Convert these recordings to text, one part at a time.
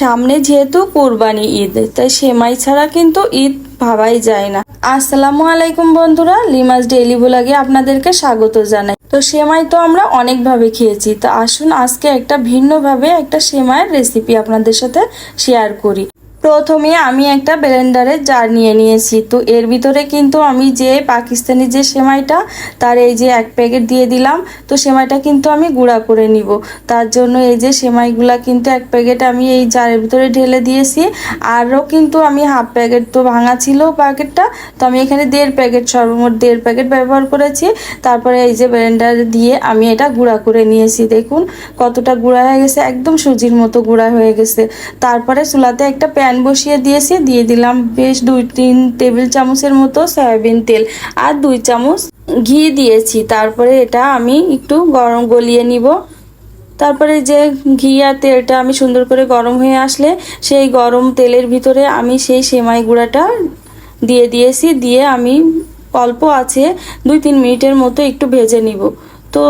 সামনে যেহেতু কোরবানি ঈদ, তাই সেমাই ছাড়া কিন্তু ঈদ ভাবাই যায় না। আসসালামু আলাইকুম বন্ধুরা, লিমাস ডেইলি ব্লগে আপনাদেরকে স্বাগত জানাই। তো সেমাই তো আমরা অনেকভাবে খেয়েছি, তো আসুন আজকে একটা ভিন্নভাবে একটা সেমাইয়ের রেসিপি আপনাদের সাথে শেয়ার করি। প্রথমে আমি একটা ব্লেন্ডারের জার নিয়ে নিয়েছি। তো এর ভিতরে কিন্তু আমি যে পাকিস্তানি যে সেমাইটা, তার এই যে এক প্যাকেট দিয়ে দিলাম, তো সেমাইটা কিন্তু আমি গুঁড়া করে নিব। তার জন্য এই যে সেমাইগুলা কিন্তু এক প্যাকেট আমি এই জারের ভিতরে ঢেলে দিয়েছি। আরও কিন্তু আমি হাফ প্যাকেট তো ভাঙা ছিল প্যাকেটটা, তো আমি এখানে দেড় প্যাকেট, সর্বমোট দেড় প্যাকেট ব্যবহার করেছি। তারপরে এই যে ব্লেন্ডার দিয়ে আমি এটা গুঁড়া করে নিয়েছি। দেখুন কতটা গুঁড়া হয়ে গেছে, একদম সুজির মতো গুঁড়া হয়ে গেছে। তারপরে চুলাতে একটা প্যান বসিয়ে দিয়েছি, দিয়ে দিলাম বেশ দুই তিন টেবিল চামচের মতো সয়াবিন তেল আর দুই চামচ ঘি দিয়েছি। তারপরে এটা আমি একটু গরম গলিয়ে নিব। তারপরে যে ঘি আর তেলটা আমি সুন্দর করে গরম হয়ে আসলে সেই গরম তেলের ভিতরে আমি সেই সেমাই গুঁড়াটা দিয়ে দিয়েছি। দিয়ে আমি অল্প আছে দুই তিন মিনিটের মতো একটু ভেজে নিব। তো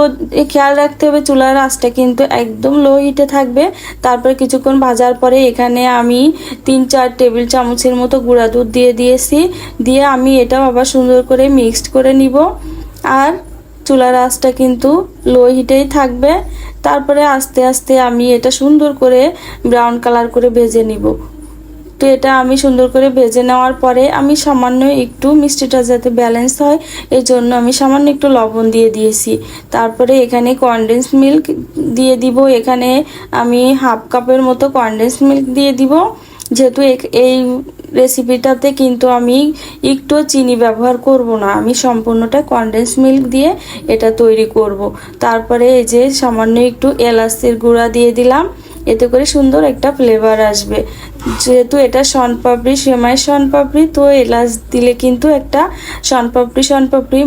খেয়াল রাখতে হবে চুলার আঁচটা কিন্তু একদম লো হিটে থাকবে। তারপরে কিছুক্ষণ ভাজার পরে এখানে আমি তিন চার টেবিল চামচের মতো গুঁড়া দুধ দিয়ে দিয়েছি। দিয়ে আমি এটাও আবার সুন্দর করে মিক্সড করে নিব। আর চুলার আঁচটা কিন্তু লো হিটেই থাকবে। তারপরে আস্তে আস্তে আমি এটা সুন্দর করে ব্রাউন কালার করে ভেজে নিব। তো এটা আমি সুন্দর করে ভেজে নেওয়ার পরে আমি সামান্য একটু মিষ্টিটা যাতে ব্যালেন্স হয় এই জন্য আমি সামান্য একটু লবণ দিয়ে দিয়েছি। তারপরে এখানে কনডেন্স মিল্ক দিয়ে দিব। এখানে আমি হাফ কাপের মতো কনডেন্স মিল্ক দিয়ে দিব। যেহেতু এই রেসিপিটাতে কিন্তু আমি একটু চিনি ব্যবহার করব না। আমি সম্পূর্ণটা কনডেন্স মিল্ক দিয়ে এটা তৈরি করব। তারপরে এই যে সামান্য একটু এলাচের গুঁড়া দিয়ে দিলাম। এতে করে সুন্দর একটা ফ্লেভার আসবে। যেহেতু এটা শনপাপড়ি, সেমাই শনপাপড়ি, তো এলাচ দিলে কিন্তু একটা শনপাপড়ি শনপাপড়ি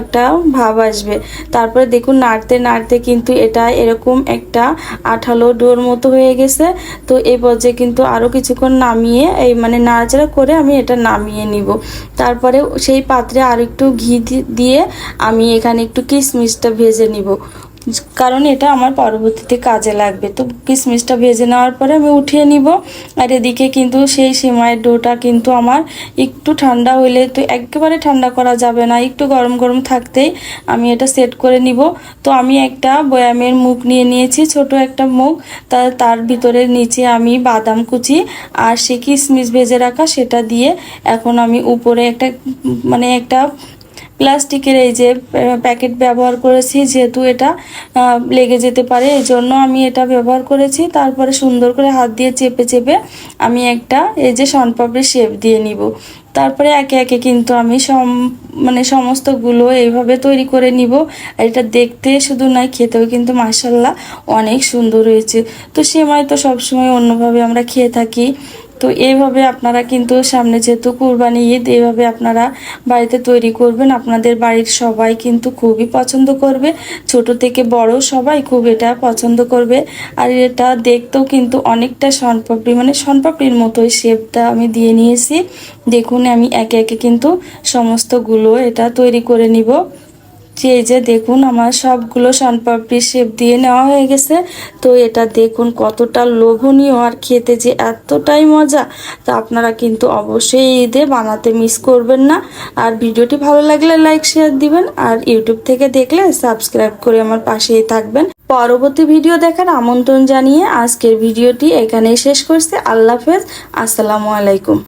একটা ভাব আসবে। তারপরে দেখুন নাড়তে নাড়তে কিন্তু এটা এরকম একটা আঠালো ডোর মতো হয়ে গেছে। তো এই পর্যায়ে কিন্তু আরও কিছুক্ষণ নামিয়ে, এই মানে নাড়াচাড়া করে আমি এটা নামিয়ে নিব। তারপরে সেই পাত্রে আর একটু ঘি দিয়ে আমি এখানে একটু কিশমিশটা ভেজে নিব। কারণ এটা আমার পরবর্তীতে কাজে লাগবে। তো কিশমিশটা ভেজে নেওয়ার পরে আমি উঠিয়ে নিব। আর এদিকে কিন্তু সেই সেমাইয়ের ডোটা কিন্তু আমার একটু ঠান্ডা হইলে তো একেবারে ঠান্ডা করা যাবে না। একটু গরম গরম থাকতেই আমি এটা সেট করে নিব। তো আমি একটা বয়ামের মুখ নিয়ে নিয়েছি, ছোট একটা মুখ। তা তার ভিতরে নিচে আমি বাদাম কুচি আর সে কিশমিশ ভেজে রাখা সেটা দিয়ে এখন আমি উপরে একটা মানে একটা প্লাস্টিকের এই যে প্যাকেট ব্যবহার করেছি, যেহেতু এটা লেগে যেতে পারে, এই জন্য আমি এটা ব্যবহার করেছি। তারপরে সুন্দর করে হাত দিয়ে চেপে চেপে আমি একটা এই যে সনপাপড়ির শেপ দিয়ে নিব। তারপরে একে একে কিন্তু আমি সম মানে সমস্তগুলো এইভাবে তৈরি করে নিব। এটা দেখতে শুধু নয়, খেতেও কিন্তু মাসাল্লাহ অনেক সুন্দর হয়েছে। তো সেমাই তো সবসময় অন্যভাবে আমরা খেয়ে থাকি। তো এইভাবে আপনারা কিন্তু সামনে যেহেতু কুরবানি ঈদ, এইভাবে আপনারা বাড়িতে তৈরি করবেন। আপনাদের বাড়ির সবাই কিন্তু খুবই পছন্দ করবে। ছোট থেকে বড় সবাই খুব এটা পছন্দ করবে। আর এটা দেখতেও কিন্তু অনেকটা সনপাপড়ি মানে সনপাপড়ির মতোই শেপটা আমি দিয়ে নিয়েছি। দেখুন, আমি একে একে কিন্তু সমস্তগুলো এটা তৈরি করে নিব। এই যে দেখুন আমার সবগুলো সানপাপড়ি শেপ দিয়ে নেওয়া হয়ে গেছে। তো এটা দেখুন কতটা লোভনীয় আর খেতে যে এতটাই মজা, তা আপনারা কিন্তু অবশ্যই ঈদে বানাতে মিস করবেন না। আর ভিডিওটি ভালো লাগলে লাইক শেয়ার দিবেন আর ইউটিউব থেকে দেখলে সাবস্ক্রাইব করে আমার পাশেই থাকবেন। পরবর্তী ভিডিও দেখার আমন্ত্রণ জানিয়ে আজকের ভিডিওটি এখানেই শেষ করছে। আল্লাহ হাফেজ। আসসালামু আলাইকুম।